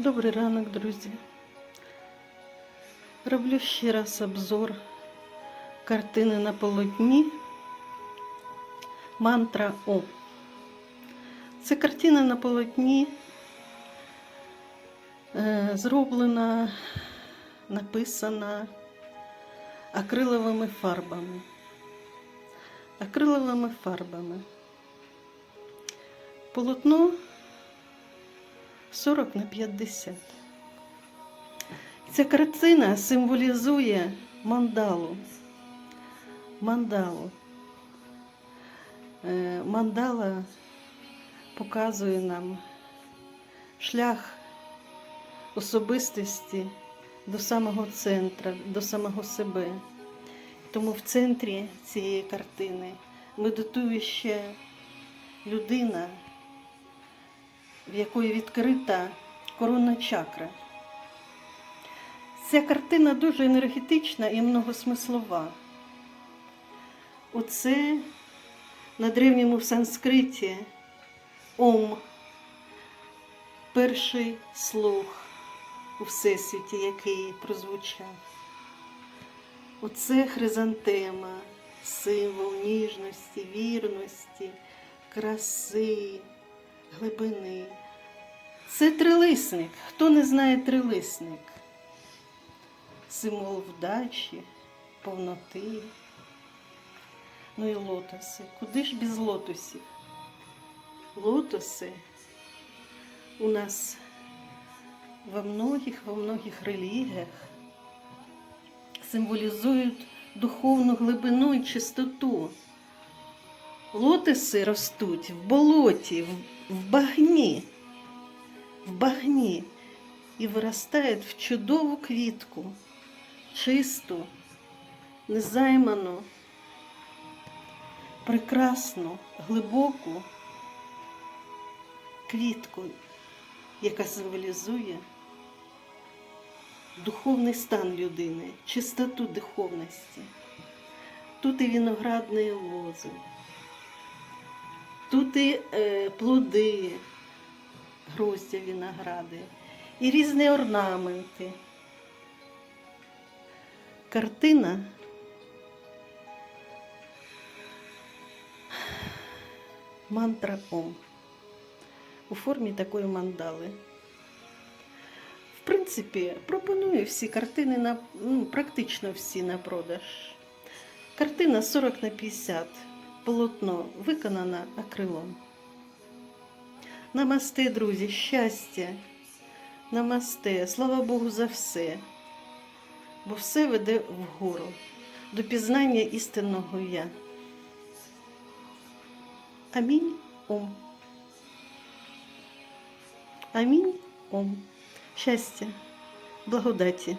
Добрий ранок, друзі. Роблю ще раз обзор картини на полотні Мантра О. Це картина на полотні е, зроблена, написана акриловими фарбами. Акриловими фарбами. Полотно 40 на 50. Ця картина символізує мандалу. Мандалу. Е, Мандала показує нам шлях особистості до самого центра, до самого себе. Тому в центрі цієї картини медитує ще людина, в якої відкрита коронна чакра. Ця картина дуже енергетична і многосмислова. Оце на древньому санскриті Ом, перший слух у Всесвіті, який прозвучав. Оце хризантема, символ ніжності, вірності, краси, глибини. Це трилисник. Хто не знає трилисник? Символ вдачі, повноти. Ну і лотоси. Куди ж без лотосів? Лотоси у нас во многих, во многих релігіях символізують духовну глибину і чистоту. Лотоси ростуть в болоті, в, багні, в багні і виростають в чудову квітку, чисту, незайману, прекрасну, глибоку квітку, яка символізує духовний стан людини, чистоту духовності. Тут і виноградні лози, тут і е, плоди, гроздя виногради, і різні орнаменти. Картина мантра Ом у формі такої мандали. В принципі, пропоную всі картини на ну, практично всі на продаж. Картина 40 на 50, полотно виконана акрилом. Намасте, друзі, щастя, намасте, слава Богу, за все, бо все веде вгору до пізнання істинного я. Амінь Ом. Амінь Ом. Щастя, благодаті.